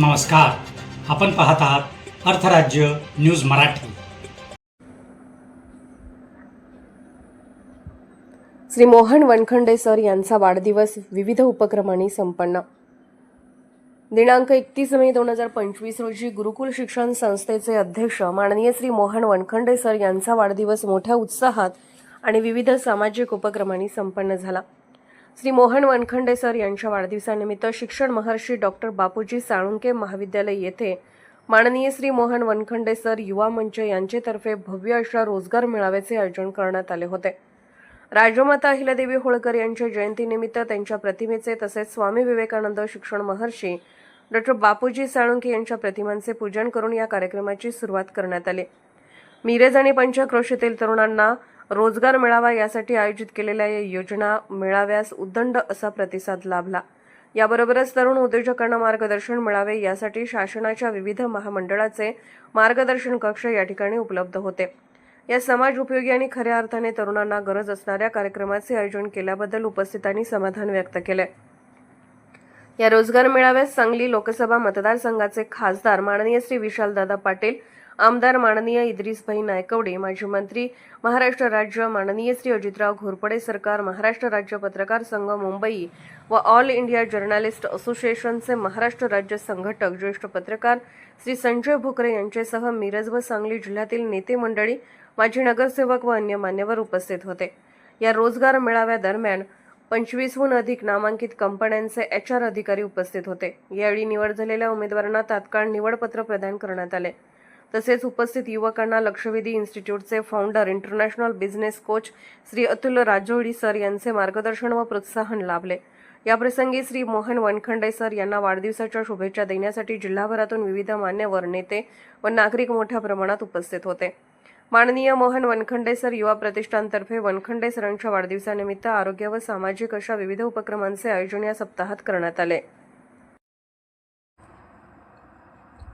नमस्कार. आपण पाहत आहात अर्थराज्य न्यूज मराठी. श्री मोहन वनखंडे सर यांचा वाढदिवस विविध उपक्रमांनी संपन्न. दिनांक एकतीस मे दोन हजार पंचवीस रोजी गुरुकुल शिक्षण संस्थेचे अध्यक्ष माननीय श्री मोहन वनखंडे सर यांचा वाढदिवस मोठ्या उत्साहात आणि विविध सामाजिक उपक्रमांनी संपन्न झाला. श्री मोहन वनखंडे सर यांच्या वाढदिवसानिमित्त शिक्षण महर्षी डॉक्टर बापूजी साळुंके महाविद्यालय येथे माननीय श्री मोहन वनखंडे सर युवा मंच यांच्यातर्फे भव्य अशा रोजगार मेळाव्याचे आयोजन करण्यात आले होते. राजमाता अहिल्यादेवी होळकर यांच्या जयंतीनिमित्त त्यांच्या प्रतिमेचे तसेच स्वामी विवेकानंद शिक्षण महर्षी डॉक्टर बापूजी साळुंके यांच्या प्रतिमांचे पूजन करून या कार्यक्रमाची सुरुवात करण्यात आली. मिरज आणि पंचक्रोशीतील तरुणांना रोजगार मिळावा यासाठी आयोजित केलेल्या या योजना मेळाव्यास उद्दंड असा प्रतिसाद लाभला. याबरोबरच तरुण उद्योजकांना मार्गदर्शन मिळावे यासाठी शासनाच्या विविध महामंडळाचे मार्गदर्शन कक्ष या ठिकाणी उपलब्ध होते. या समाज उपयोगी आणि खऱ्या अर्थाने तरुणांना गरज असणाऱ्या कार्यक्रमाचे आयोजन केल्याबद्दल उपस्थितांनी समाधान व्यक्त केले. या रोजगार मेळाव्यात सांगली लोकसभा मतदारसंघाचे खासदार माननीय श्री विशालदादा पाटील आमदार माननीय इद्रिसभाई नायकवडे माजी मंत्री महाराष्ट्र राज्य माननीय श्री अजितराव घोरपडे सरकार महाराष्ट्र राज्य पत्रकार संघ मुंबई व ऑल इंडिया जर्नालिस्ट असोसिएशनचे महाराष्ट्र राज्य संघटक ज्येष्ठ पत्रकार श्री संजय भोकरे यांच्यासह मिरज व सांगली जिल्ह्यातील नेते मंडळी माजी नगरसेवक व अन्य मान्यवर उपस्थित होते. या रोजगार मेळाव्यादरम्यान पंचवीसहून अधिक नामांकित कंपन्यांचे एच आर अधिकारी उपस्थित होते. यावेळी निवड झालेल्या उमेदवारांना तात्काळ निवडपत्र प्रदान करण्यात आले. तसेच उपस्थित युवकांना लक्षवेधी इन्स्टिट्यूटचे founder international business coach Shri Atul Rajoli sir यांचे मार्गदर्शन व प्रोत्साहन लाभले. याप्रसंगी श्री मोहन वनखंडे सर यांना वाढदिवसाच्या शुभेच्छा देण्यासाठी जिल्हाभरातून विविध मान्यवर नेते व नागरिक मोठ्या प्रमाणात उपस्थित होते. माननीय मोहन वनखंडे सर युवा प्रतिष्ठानतर्फे वनखंडे सरांच्या वाढदिवसानिमित्त आरोग्य व सामाजिक अशा विविध उपक्रमांचे आयोजन या सप्ताहात करण्यात आले.